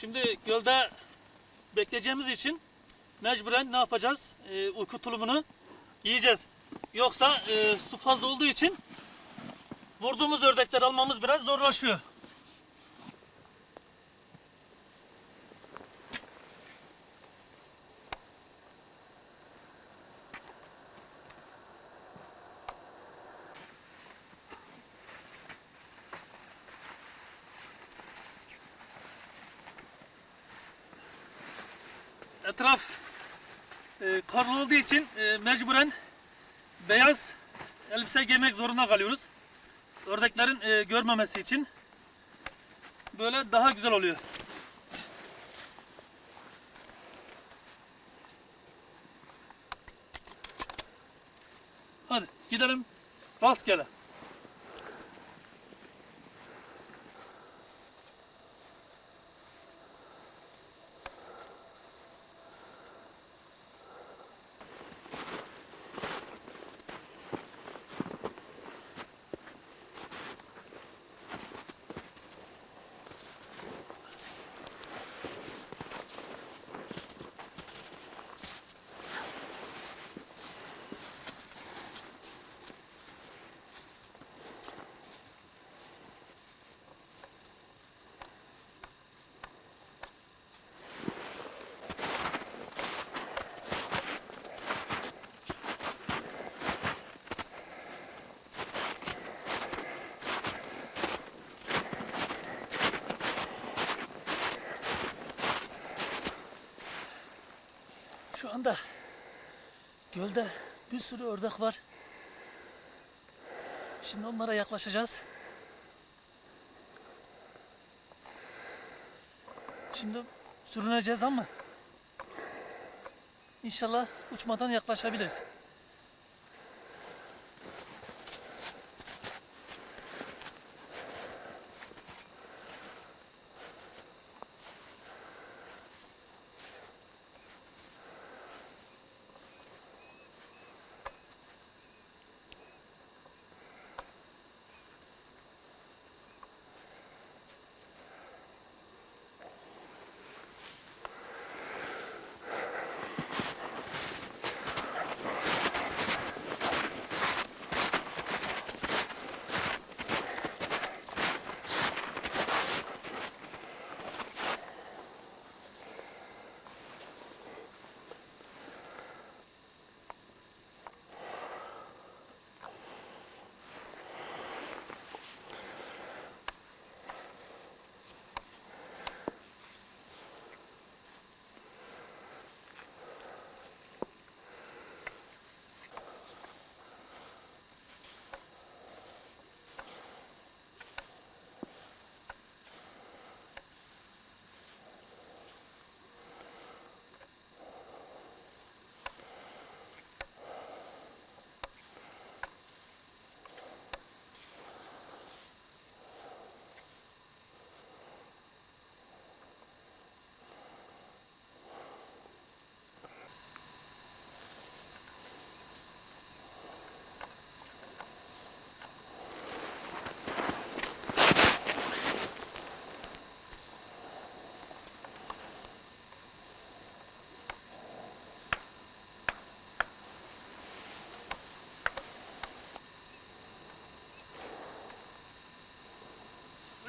Şimdi gölde bekleyeceğimiz için mecburen ne yapacağız? Ee, uyku tulumunu giyeceğiz. Yoksa e, su fazla olduğu için vurduğumuz ördekleri almamız biraz zorlaşıyor. Etraf e, karlı olduğu için e, mecburen beyaz elbise giymek zorunda kalıyoruz. Ördeklerin e, görmemesi için böyle daha güzel oluyor. Hadi gidelim rastgele. Anda gölde bir sürü ördek var. Şimdi onlara yaklaşacağız. Şimdi sürüneceğiz ama inşallah uçmadan yaklaşabiliriz.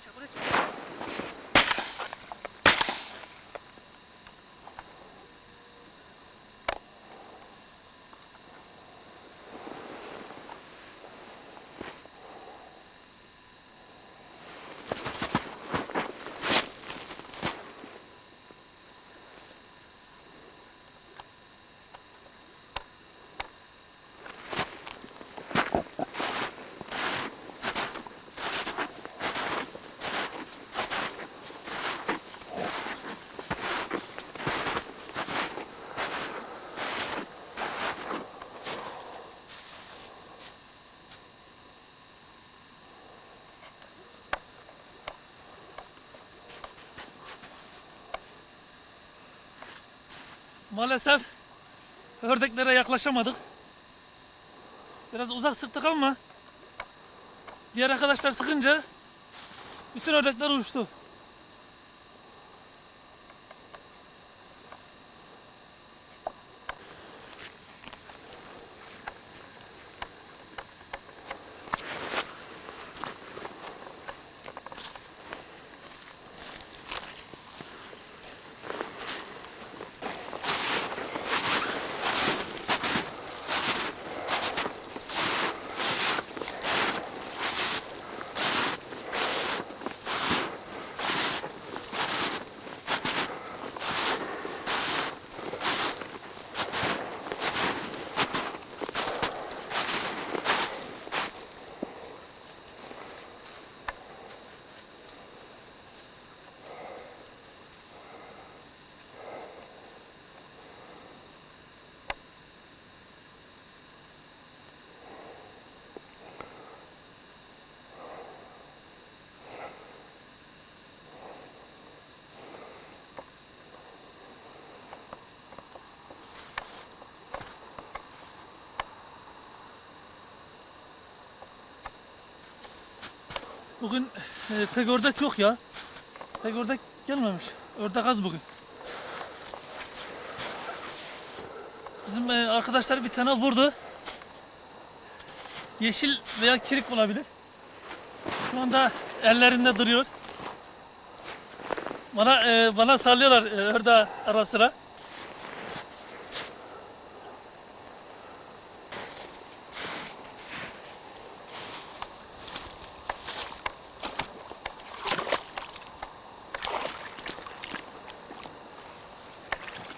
Buraya çek, buraya çek. Maalesef ördeklere yaklaşamadık. Biraz uzak sıktık ama diğer arkadaşlar sıkınca bütün ördekler uçtu. Bugün e, pek ördek yok ya. Pek ördek gelmemiş. Ördek az bugün. Bizim e, arkadaşlar bir tane vurdu. Yeşil veya kirik olabilir. Şu anda ellerinde duruyor. Bana e, bana sallıyorlar e, ördeği ara sıra.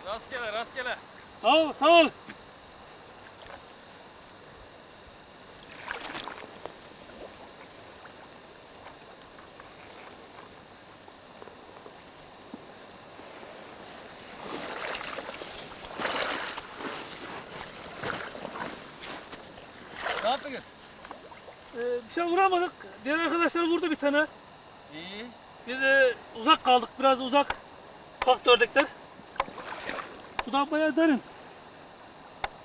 Rastgele rastgele. Sağ ol, sağ ol. Yaptınız? Ee, bir şey vuramadık. Diğer arkadaşlar vurdu bir tane. İyi. Biz e, uzak kaldık, biraz uzak kalktı ördekler. Sudan bayağı derin.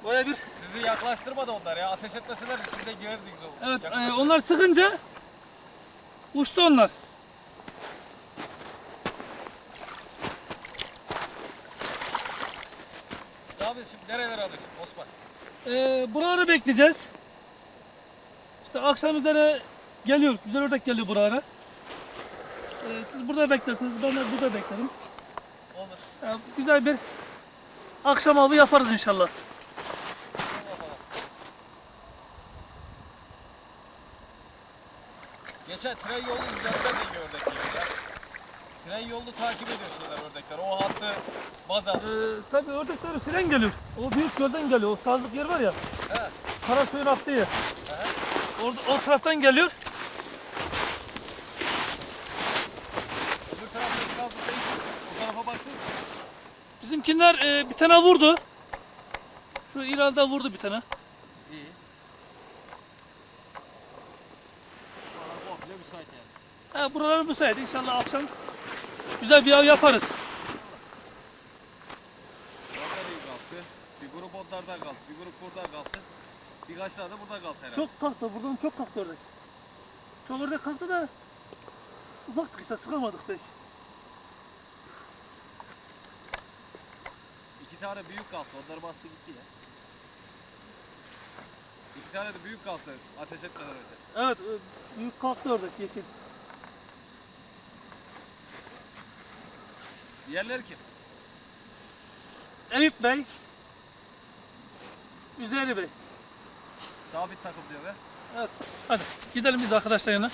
Bayağı bir, Sizi yaklaştırmadı onlar ya. Ateş etmeseler siz de girerdiniz o. evet e, onlar sıkınca uçtu onlar. Ne yapıyorsun şimdi? Nerelere alıyorsun Osman? Ee, buraları bekleyeceğiz. İşte akşam üzere geliyor, güzel ördek geliyor buralara. Ee, siz burada beklersiniz, ben de burada beklerim. Olur. Ya, güzel bir akşam avı yaparız inşallah. Geçen tren yolu üzerinden de iyi ördek yiyor ya. Tren yolunu takip ediyor şeyler ördekler. O hattı baz Ee, tabii ördekler Siren geliyor. O büyük gölden geliyor. O sazlık yer var ya. He. Karasuyun aktığı yer. Orada, o taraftan geliyor. Öbür tarafta biraz da değil. O tarafa baktın mı? Bizimkiler e, bir tane vurdu. Şu İral'da vurdu bir tane. İyi. Komple müsait yani. Ha, buralar müsait. İnşallah akşam güzel bir av yaparız. Orada iyi kalktı. Bir grup onlardan kalktı. Bir grup buradan kalktı. Birkaç tane de buradan kalktı herhalde. Çok kalktı. Buradan çok kalktı ördek. Çok ördek kalktı da uzaktık işte sıkamadık pek. İki tane büyük kalktı. Onları bastı gitti ya. İki tane de büyük kalktı. Ateş etmeden önce. Evet e, büyük kalktı ördek yeşil. Diğerleri kim? Eyüp Bey. Üzeri Bey. Sabit takım diyor be. Evet. Hadi gidelim biz arkadaşlar yanına.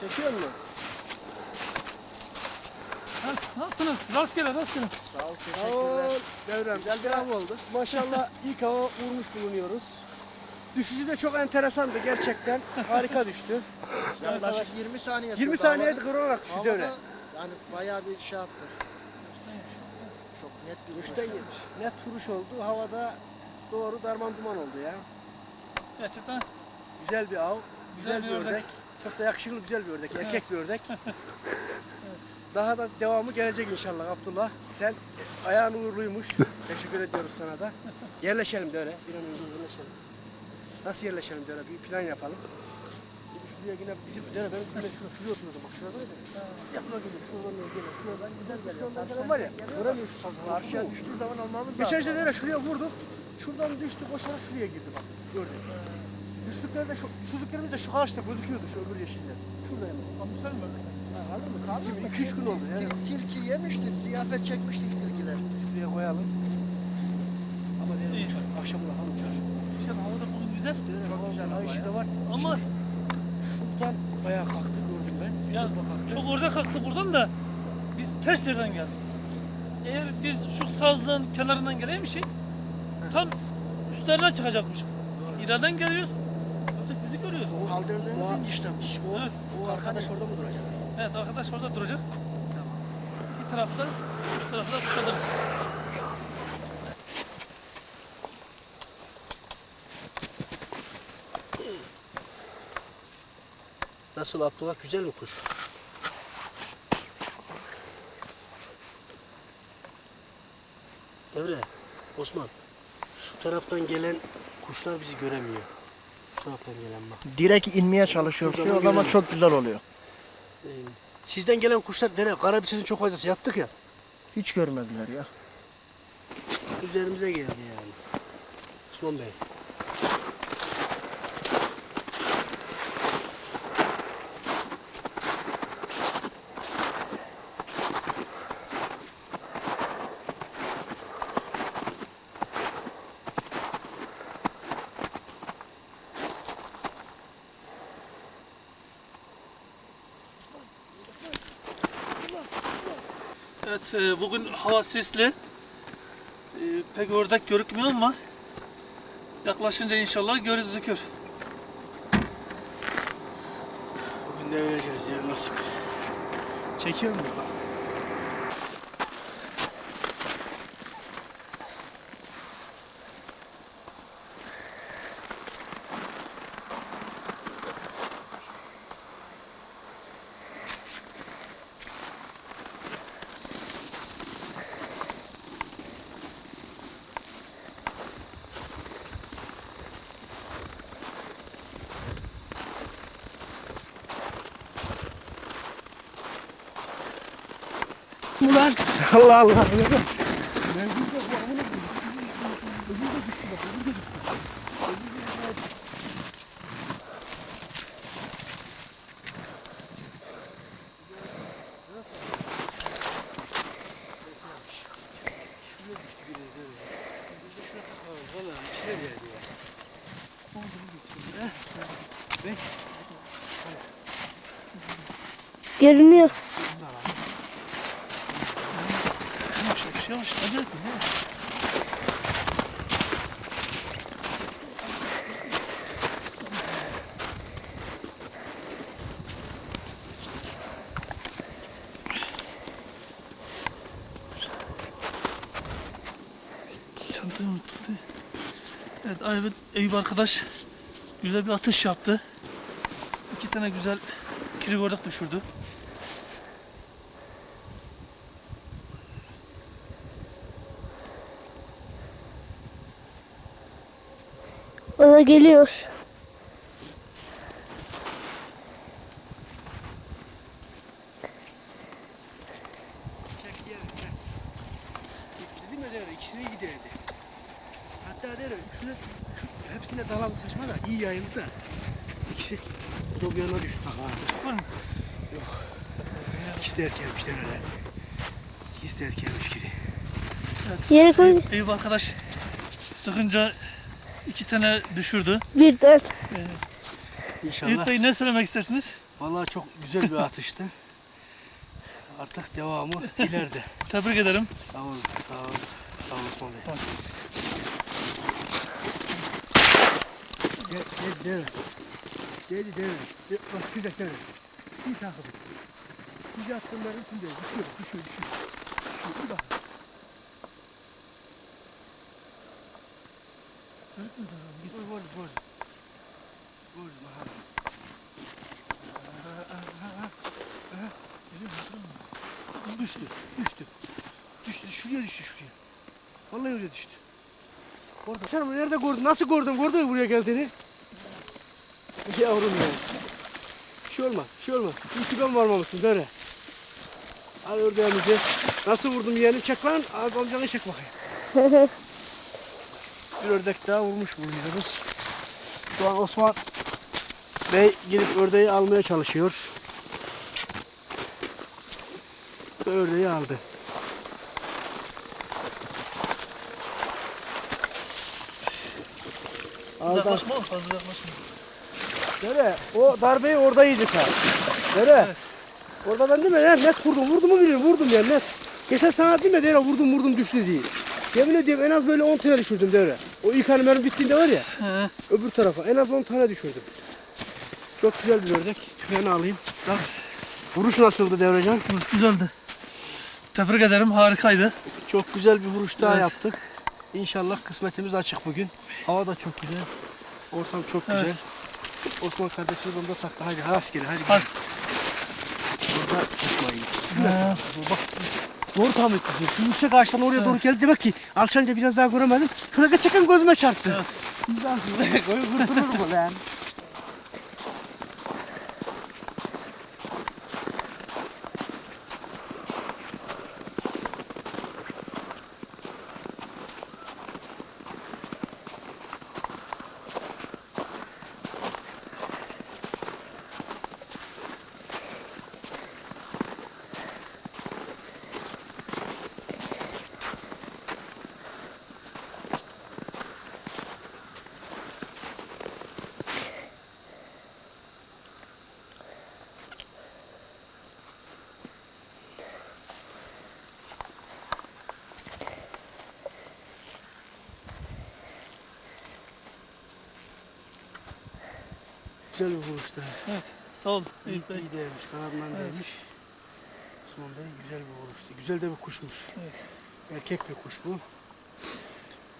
Çekiyor mu? Ha, ne yaptınız? Rastgele rastgele. Sağ ol, teşekkürler. Devrem, güzel bir av oldu. Maşallah ilk hava vurmuş bulunuyoruz. Düşüşü de çok enteresandı gerçekten. Harika düştü. Yaklaşık 20 saniye 20 sürdü. saniyede kırarak düştü öyle. Yani bayağı bir şey yaptı. Çok net bir vuruş. Üçten yemiş. Net vuruş oldu. Havada doğru darman duman oldu ya. Gerçekten Güzel bir av. Güzel, Güzel bir bir ördek. ördek. Çok da yakışıklı güzel bir ördek. Erkek bir ördek. Daha da devamı gelecek inşallah Abdullah. Sen ayağın uğurluymuş. Teşekkür ediyoruz sana da. Yerleşelim de öyle. Bir an önce yerleşelim. Nasıl yerleşelim de öyle bir plan yapalım. Şuraya yine bizim dene benim yine şurada şuraya oturuyordum bak şuradaydı. Yakına geliyor şuradan öyle geliyor. Şuradan güzel geliyor. Şuradan gelen var ya. Göremiyor şu sazı. Karşıya düştüğü zaman almamız Geçen sene de şuraya vurduk. Şuradan düştü koşarak şuraya girdi bak. Gördün. Düştükleri de şu, düştüklerimiz de şu karşıda gözüküyordu şu öbür yeşiller. Şurada hemen. almışlar mı? Anladın mı? Kaldı mı? 2-3 gün oldu ya. Til- Tilki yemiştir, ziyafet çekmiştik tilkiler. Şuraya koyalım. Ama İyi. dedim uçar. Akşam ulan uçar. İşte havada bugün güzel. Çok güzel Ay hava ya. de var. Ama Şuradan bayağı kalktı gördüm ben. ya kalktı. çok orada kalktı buradan da biz ters yerden geldik. Eğer biz şu sazlığın kenarından geleymişik tam üstlerine çıkacakmış. İleriden geliyoruz. Ördek bizi görüyor. O inci işte bu. O, Evet. o arkadaş orada mı duracak? Evet arkadaş orada duracak. İki tarafta, üst tarafta kalırız. Nasıl Abdullah? Güzel mi kuş? Devre, Osman. Şu taraftan gelen kuşlar bizi göremiyor. Şu taraftan gelen bak. Direkt inmeye çalışıyor. Şuradan O zaman çok güzel oluyor. Ee, sizden gelen kuşlar dere karabisesin çok faydası yaptık ya. Hiç görmediler ya. Üzerimize geldi yani. Osman Bey. Evet e, bugün hava sisli. E, pek ördek görükmüyor ama yaklaşınca inşallah gözükür. Bugün de öleceğiz ya nasip. Çekiyor mu? Ulan. Allah Allah. Görünüyor. Yavaş yavaş acele etme. yavaş. Çantayı unuttuk değil? Evet Eyüp, Eyüp arkadaş güzel bir atış yaptı. İki tane güzel kiri ördek düşürdü. O da geliyor. İkisine giderdi. Hatta devre üçüne, üçü, hepsine dalan saçma da iyi yayıldı da. İkisi o da bir yana düştü. Bak ha. Var mı? İkisi de erkenmişler öyle. İkisi de erkenmiş gibi. Yere koy. Eyüp arkadaş sıkınca iki tane düşürdü. Birden. Eyüp İnşallah. Bey ne söylemek istersiniz? Vallahi çok güzel bir atıştı. Artık devamı ileride. Tebrik ederim. Sağ olun, sağ olun. Sağ olun Osman Bey. Tamam. Gel, gel. Gel, devre. Gel, Bak şurada devre. Bir takip et. Sizi attığımların içinde düşüyor, düşüyor, düşüyor. Düşüyor, bir bak. Düştü, düştü. Düştü, şuraya düştü, şuraya. Vallahi öyle düştü. Orada. Canım nerede gördün? Nasıl gördün? Gördün mü buraya geldiğini? Yavrum ya. Bir şey olmaz, bir şey olmaz. İyi varmamışsın böyle. Al ördeğimizi. Nasıl vurdum yeğenim? Çek lan. Amcanı çek bakayım. Bir ördek daha vurmuş bulunuyoruz. Şu an Osman Bey gidip ördeği almaya çalışıyor. Ördeği aldı. Uzaklaşma fazla uzaklaşma. Nere? O darbeyi orada yedik ha. Nere? Evet. Orada ben değil mi? Ya, net vurdum. Vurdum mu biliyorum. Vurdum ya net. Geçen sana değil mi? Devre vurdum vurdum düştü diye. Yemin ediyorum en az böyle 10 tane düşürdüm devre. O ilk mermi bittiğinde var ya. He. Öbür tarafa en az 10 tane düşürdüm. Çok güzel bir ördek. Tüfeğini alayım. Bak. Vuruş nasıldı Devrecan? Vuruş güzeldi. Tebrik ederim harikaydı. Çok güzel bir vuruş daha Evet. yaptık. İnşallah kısmetimiz açık bugün. Hava da çok güzel. Ortam çok Evet. güzel. Osman kardeşimiz onda taktı. Hadi rastgele hadi. Hadi. Burada tutmayın. Bak Doğru tahmin etmişsin. Şu yüksek ağaçtan oraya doğru geldi. Demek ki alçalınca biraz daha göremedim. Şuna geçerken gözüme çarptı. İmkansız. Koyu kurtulurum o Güzel bir vuruştu. Sağ ol. İyi, iyi değmiş. Kanadından Evet. değmiş. Sonunda güzel bir vuruştu. Güzel de bir kuşmuş. Evet. Erkek bir kuş bu.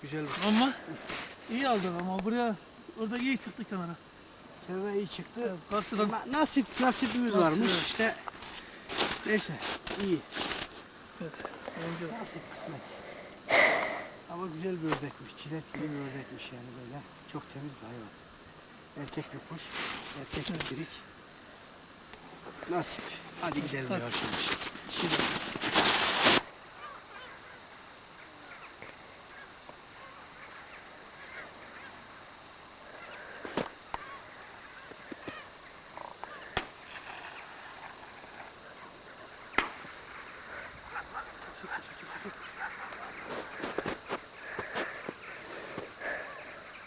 Güzel bir kuş. Ama iyi aldın ama buraya orada iyi çıktı kenara. Kenara iyi çıktı. Evet, karşıdan Ama nasip, nasibimiz Nasip, varmış. evet. İşte neyse iyi. evet. Önce- Nasip kısmet. Ama güzel bir ördekmiş. Çilek gibi bir ördekmiş yani böyle. Çok temiz bir hayvan. Erkek bir kuş. Erkek bir birik. Nasip. Hadi gidelim Hadi. ya şimdi. Şimdi.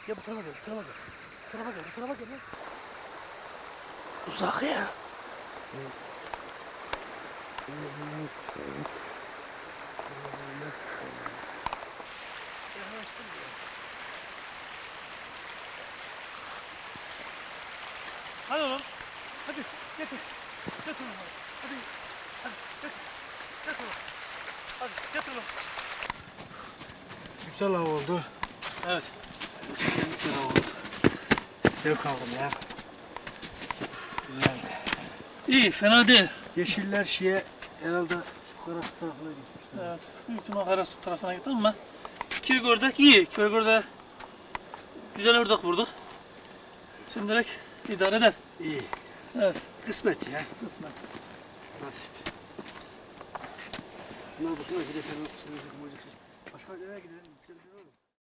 Ya bu tarafa gel, bu tarafa gel. Bu tarafa gel, bu tarafa gel. lan. Uzak ya. Hadi oğlum. Hadi getir. Getir oğlum. Hadi. Hadi getir. Getir oğlum. Hadi getir oğlum. Güzel av oldu. Evet. Güzel av oldu. Zevk aldım ya. Güzeldi. İyi fena değil. Yeşiller şeye herhalde şu taraf tarafına geçmişler. Evet. Büyük ihtimal Karasu tarafına gitti ama Kirg ördek iyi. Kirg ördeğe güzel ördek vurduk. Şimdilik idare eder. İyi. Evet. Kısmet ya. Kısmet. Nasip. Sefer gidelim. Başka nereye gidelim?